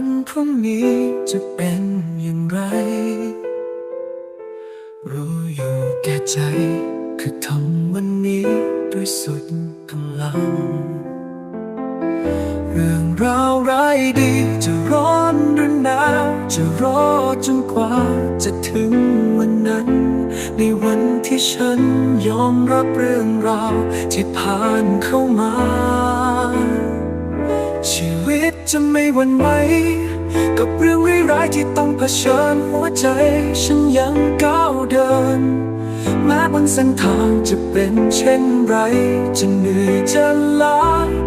วันพรุ่งนี้จะเป็นอย่างไร รู้อยู่แก่ใจ คือทำวันนี้ด้วยสุดกำลัง เรื่องราวร้ายดีจะร้อนหรือหนาวจะรอจนกว่าจะถึงวันนั้น ในวันที่ฉันยอมรับเรื่องราวที่ผ่านเข้ามาชีว ตจะไม่หวั่นไหวกับเรื่องร้ายๆที่ต้องเผชิญหัวใจ ฉันยังก้าวเดิน แม้บนเส้นทางจะเป็นเช่นไร จะเหนื่อยจะล้า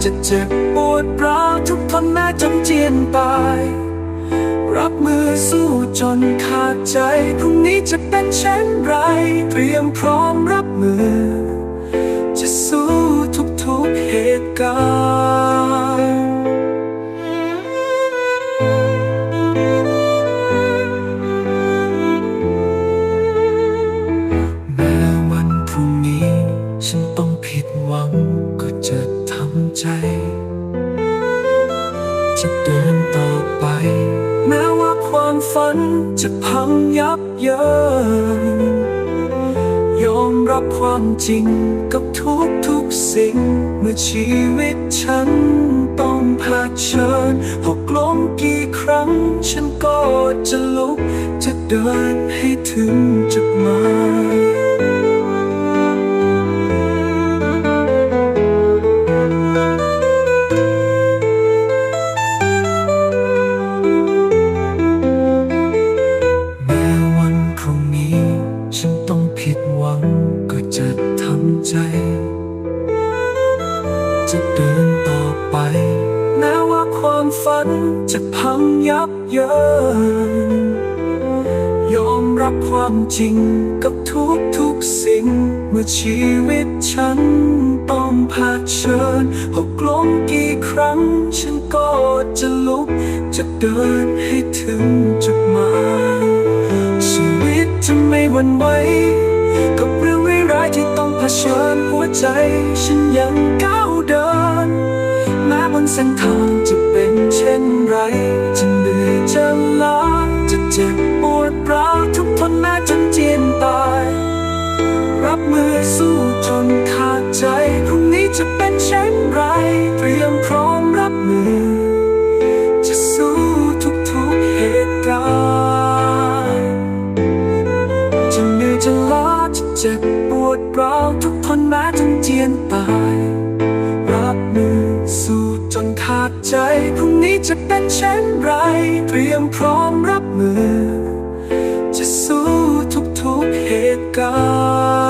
จะเจ็บปวดร้าวทุกทนแม้จนเจียนตายรับมือสู้จนขาดใจพรุ่งนี้จะเป็นเช่นไร เตรียมพร้อมรับมือ จะสู้ทุกๆเหตุการ ใจ จะเดินต่อไป แม้ว่าความฝันจะพังยับเยินยอมรับความจริงกับทุกทุกสิ่ง เมื่อชีวิตฉันต้องเผชิญหกล้มกี่ครั้ง ฉันก็จะลุก จะเดินให้ถึงจุดหมาย ใจ จะเดินต่อไป แม้ว่าความฝันจะพังยับเยิน ยอมรับความจริงกับทุกทุกสิ่ง เมื่อชีวิตฉันต้องเผชิญหกล้มกี่ครั้ง ฉันก็จะลุก จะเดินให้ถึงจุดหมายชีวิตจะไม่หวั่นไหวกับเรื่องร้ายที่ต ชิญหัวใจฉันยังก้าวเดินแม้บนเส้นทางจะเป็นเช่นไร จะเหนื่อยจะล้าจะเจ็บปวดร้าวทุกทนแม้จนเจียนตาย รับมือสู้จนขาดใจพรุ่งนี้จะเป็นเช่นไร ตาย รับมือสู้จนขาดใจ พรุ่งนี้จะเป็นเช่นไร เตรียมพร้อมรับมือ จะสู้ทุกๆเหตุการณ์